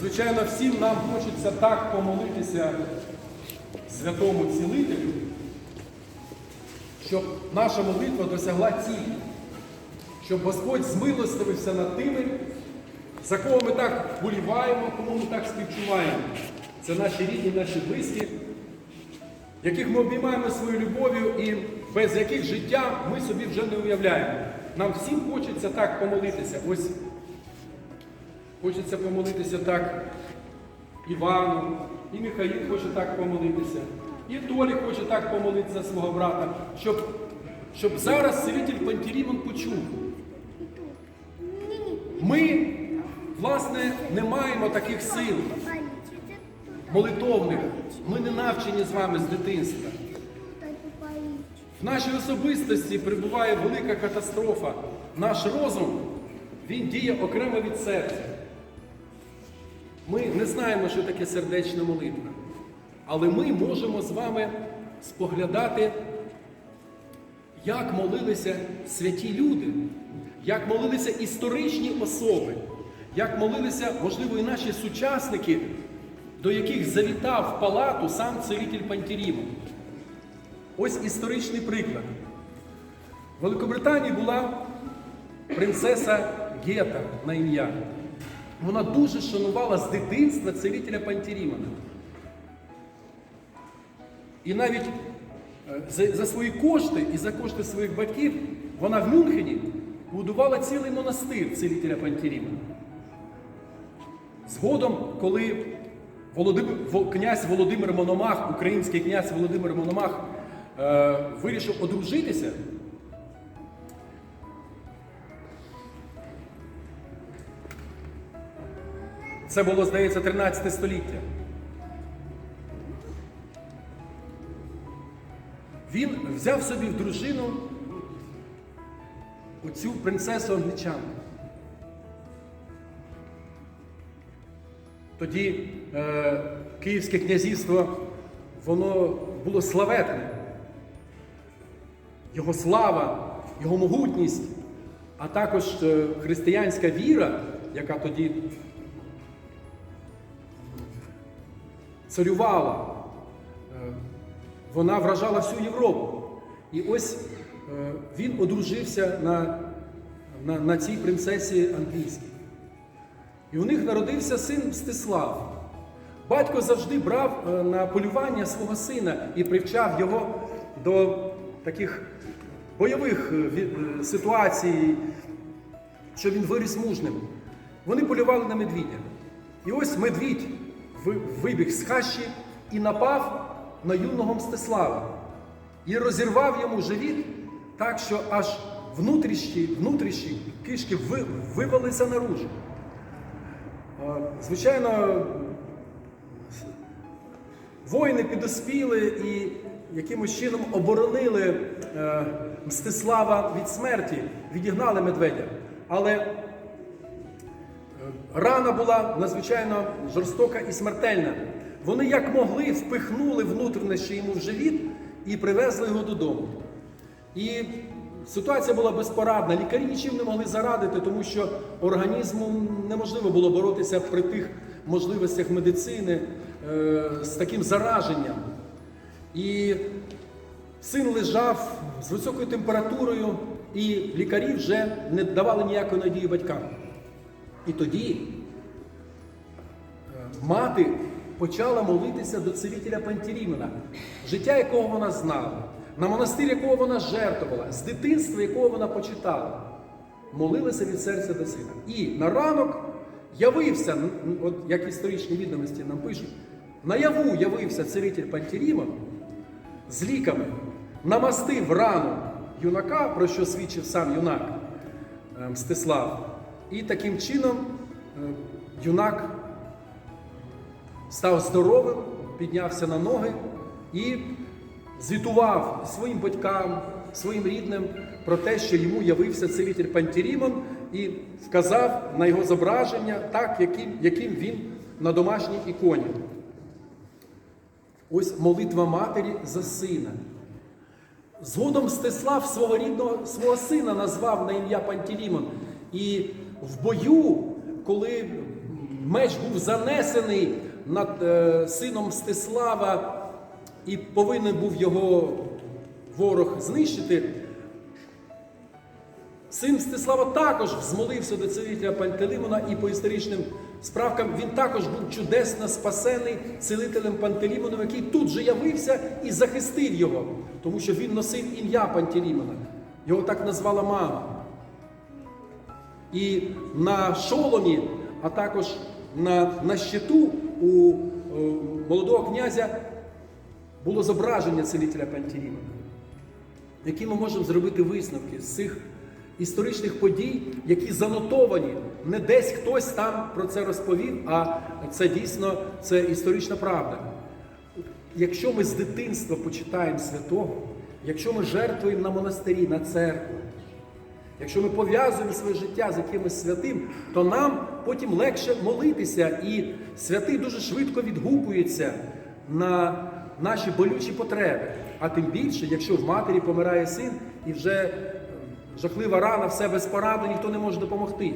Звичайно, всім нам хочеться так помолитися святому цілителю, щоб наша молитва досягла цілі, щоб Господь змилостивився над тими, за кого ми так боліваємо, кому ми так співчуваємо. Це наші рідні, наші близькі, яких ми обіймаємо своєю любов'ю і без яких життя ми собі вже не уявляємо. Нам всім хочеться так помолитися. Ось хочеться помолитися так Івану, і Михаїл хоче так помолитися, і Толік хоче так помолитися свого брата, щоб, щоб зараз цілитель Пантелеймон почув. Ми, власне, не маємо таких сил молитовних. Ми не навчені з вами з дитинства. В нашій особистості прибуває велика катастрофа. Наш розум, він діє окремо від серця. Ми не знаємо, що таке сердечна молитва. Але ми можемо з вами споглядати, як молилися святі люди, як молилися історичні особи, як молилися, можливо, і наші сучасники, до яких завітав в палату сам царитель Пантелеймон. Ось історичний приклад. В Великобританії була принцеса Гета на ім'я. Вона дуже шанувала з дитинства царителя Пантелеймона. І навіть е, за, за свої кошти і за кошти своїх батьків вона в Мюнхені будувала цілий монастир царителя Пантелеймона. Згодом, коли Володимир, князь Володимир Мономах, український князь Володимир Мономах, е, вирішив одружитися, це було, здається, 13 століття. Він взяв собі в дружину оцю принцесу англічанку. Тоді е, Київське князівство воно було славетне. Його слава, його могутність, а також е, християнська віра, яка тоді царювала, е, вона вражала всю Європу. І ось е, він одружився на, на, на цій принцесі англійській. І у них народився син Мстислав. Батько завжди брав е, на полювання свого сина і привчав його до таких бойових ситуацій, що він виріс мужним. Вони полювали на медвідя. І ось медвідь вибіг з хащі і напав на юного Мстислава і розірвав йому живіт так, що аж внутрішні, внутрішні кишки вивалися наружу. Звичайно, воїни підоспіли і якимось чином оборонили е, Мстислава від смерті, відігнали медведя. Але рана була надзвичайно жорстока і смертельна. Вони як могли впихнули внутрішнє йому в живіт і привезли його додому. І ситуація була безпорадна. Лікарі нічим не могли зарадити, тому що організму неможливо було боротися при тих можливостях медицини е, з таким зараженням. І син лежав з високою температурою, і лікарі вже не давали ніякої надії батькам. І тоді е, мати почала молитися до царителя Пантелеймона, життя якого вона знала, на монастир якого вона жертвувала, з дитинства якого вона почитала. Молилася від серця до сина. І на ранок явився, от як історичні відомості нам пишуть, наяву явився царитель Пантелеймон з ліками, намастив рану юнака, про що свідчив сам юнак Мстислав. І таким чином е, юнак став здоровим, піднявся на ноги і звітував своїм батькам, своїм рідним про те, що йому явився цілитель Пантелеймон і вказав на його зображення так, яким, яким він на домашній іконі. Ось молитва матері за сина. Згодом Стеслав свого рідного свого сина назвав на ім'я Пантелеймон. І в бою, коли меч був занесений над е, сином Мстислава, і повинен був його ворог знищити. Син Мстислава також змолився до цілителя Пантелеймона і по історичним справкам він також був чудесно спасений цілителем Пантелеймоном, який тут же явився і захистив його, тому що він носив ім'я Пантелеймона. Його так назвала мама. І на шоломі, а також на, на щиту у е, молодого князя було зображення цілителя Пантелеймона. Які ми можемо зробити висновки з цих історичних подій, які занотовані. Не десь хтось там про це розповів, а це дійсно це історична правда. Якщо ми з дитинства почитаємо святого, якщо ми жертвуємо на монастирі, на церкву, якщо ми пов'язуємо своє життя з якимось святим, то нам потім легше молитися, і святий дуже швидко відгукується на наші болючі потреби. А тим більше, якщо в матері помирає син і вже е, жахлива рана, все без пораду, ніхто не може допомогти.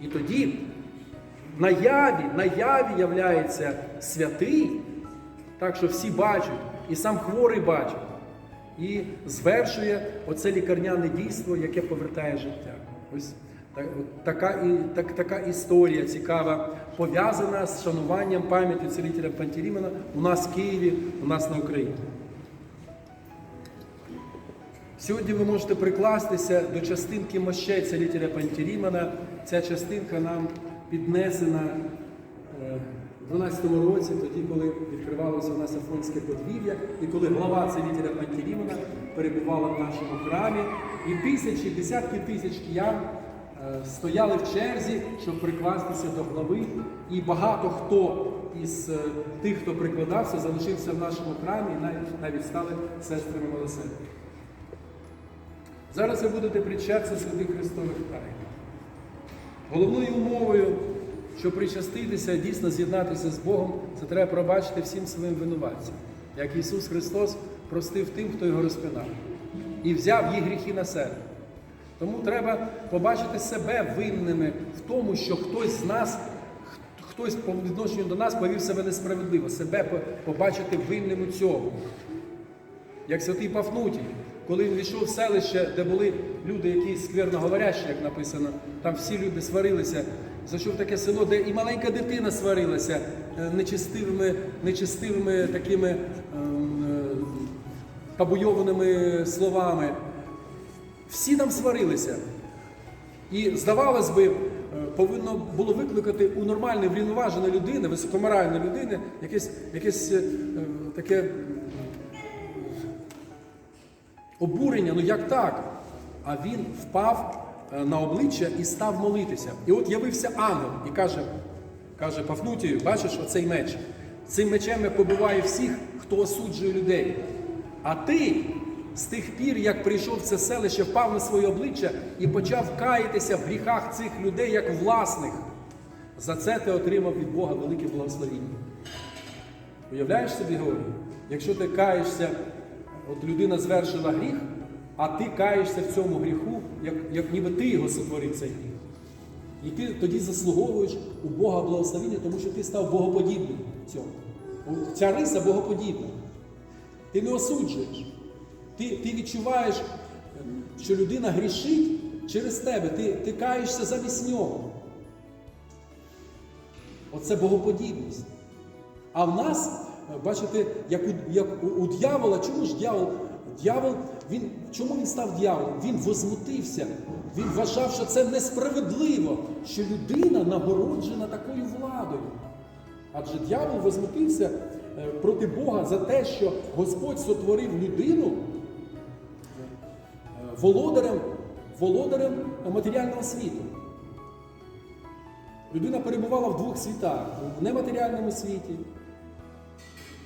І тоді наяві, наяві являється святий, так що всі бачать, і сам хворий бачить, і звершує оце лікарняне дійство, яке повертає життя. Ось так- така, і, так, така історія цікава, пов'язана з шануванням пам'яті цілителя Пантелеймона у нас в Києві, у нас на Україні. Сьогодні ви можете прикластися до частинки мощей цілителя Пантелеймона. Ця частинка нам піднесена 12-му році, тоді, коли відкривалося у нас Афонське подвір'я, і коли глава цілителя Пантелеймона перебувала в нашому храмі, і тисячі, десятки тисяч киян е, стояли в черзі, щоб прикластися до глави, і багато хто із е, тих, хто прикладався, залишився в нашому храмі і навіть, навіть стали сестрами милосердя. Зараз ви будете причатися святих Христових тайн. Головною умовою, щоб причаститися, дійсно з'єднатися з Богом, це треба пробачити всім своїм винуватцям, як Ісус Христос простив тим, хто його розпинав, і взяв їх гріхи на себе. Тому треба побачити себе винними в тому, що хтось з нас, хтось по відношенню до нас повів себе несправедливо, себе побачити винним у цьому як святий Пафнутій, коли він війшов в селище, де були люди, які скверно говорящі, як написано, там всі люди сварилися. Зайшов таке село, де і маленька дитина сварилася е, нечестивими, нечестивими такими ем, е, побойованими словами. Всі там сварилися. І, здавалось би, е, повинно було викликати у нормальної врівноваженої людини, високоморальної людини якесь, якесь е, таке обурення, ну як так? А він впав на обличчя і став молитися. І от явився ангел і каже, каже Пафнутію, бачиш оцей меч. Цим мечем я побиваю всіх, хто осуджує людей. А ти з тих пір, як прийшов в це селище, впав на своє обличчя і почав каятися в гріхах цих людей як власних. За це ти отримав від Бога велике благословіння. Уявляєш собі, Георгій? Якщо ти каєшся, от людина звершила гріх, а ти каєшся в цьому гріху, як, як ніби ти його сотворив цей гріх. І ти тоді заслуговуєш у Бога благословіння, тому що ти став богоподібним цьому. Ця риса богоподібна. Ти не осуджуєш. Ти, ти відчуваєш, що людина грішить через тебе. Ти, ти каєшся замість нього. Оце богоподібність. А в нас, бачите, як у, як у, у дьявола, чому ж дьявол? Дьявол, він, чому він став дьяволом? Він возмутився. Він вважав, що це несправедливо, що людина нагороджена такою владою. Адже дьявол возмутився е, проти Бога за те, що Господь сотворив людину е, володарем, володарем матеріального світу. Людина перебувала в двох світах в нематеріальному світі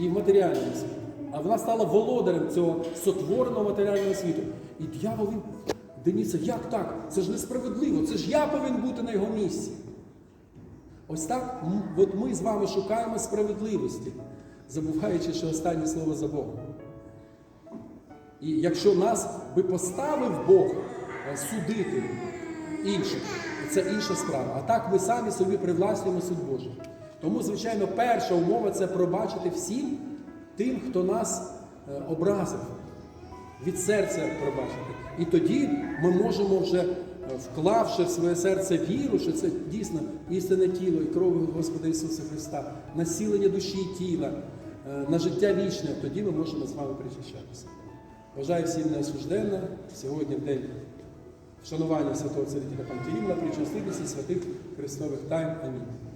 і в матеріальному світі. А вона стала володарем цього сотвореного матеріального світу. І дьявол він дивіться, як так? Це ж несправедливо, це ж я повинен бути на його місці. Ось так от ми з вами шукаємо справедливості, забуваючи, що останнє слово за Богом. І якщо нас би поставив Бог е, судити інших, це інша справа. А так ми самі собі привласнюємо суд Божий. Тому, звичайно, перша умова це пробачити всім тим, хто нас е, образив від серця пробачити. І тоді ми можемо вже, е, вклавши в своє серце віру, що це дійсно істинне тіло і кров Господа Ісуса Христа, насілення душі і тіла, е, на життя вічне, тоді ми можемо з вами причащатися. Бажаю всім неосужденно сьогодні в день вшанування святого царителя Пантелімна, причаститися святих Христових тайн. Амінь.